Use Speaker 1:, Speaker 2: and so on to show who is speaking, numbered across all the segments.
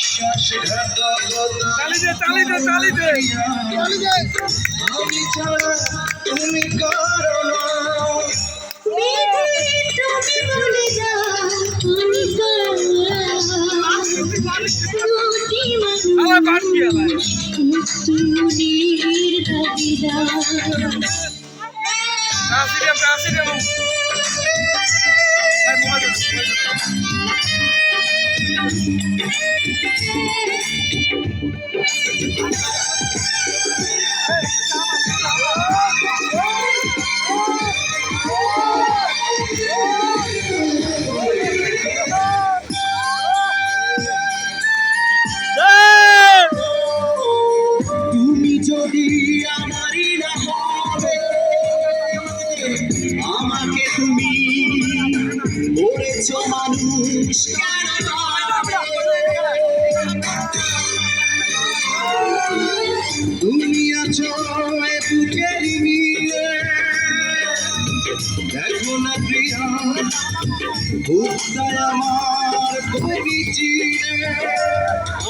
Speaker 1: তুমি বিশ্বাসঘাতকতা
Speaker 2: চালি দে চালি দে চালি দে।
Speaker 1: আমি ছাড়া তুমি করো না
Speaker 2: নাসিরিয়াম। এই মোবাইল
Speaker 1: তুমি যদি আমারই না হবে আমাকে তুমি করেছ মানুষ কেন তুমি আছো বুকের দেখো না প্রিয়া আমার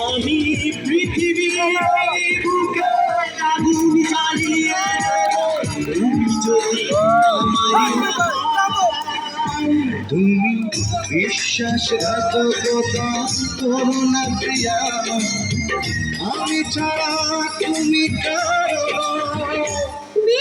Speaker 1: আমি পৃথিবীর বুকে আগুন তুমি যদি তুমি বিশ্বাসঘাতকতা করো না প্রিয়া। আমি ছাড়া তুমি কারও আমি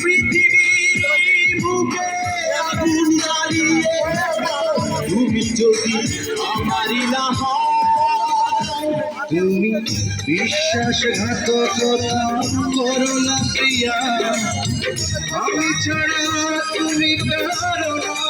Speaker 1: পৃথিবীর এই বুকে আগুন জ্বালিয়ে তুমি তুমি বিশ্বাসঘাতকতা করো না প্রিয়া, আমি ছাড়া তুমি কারও না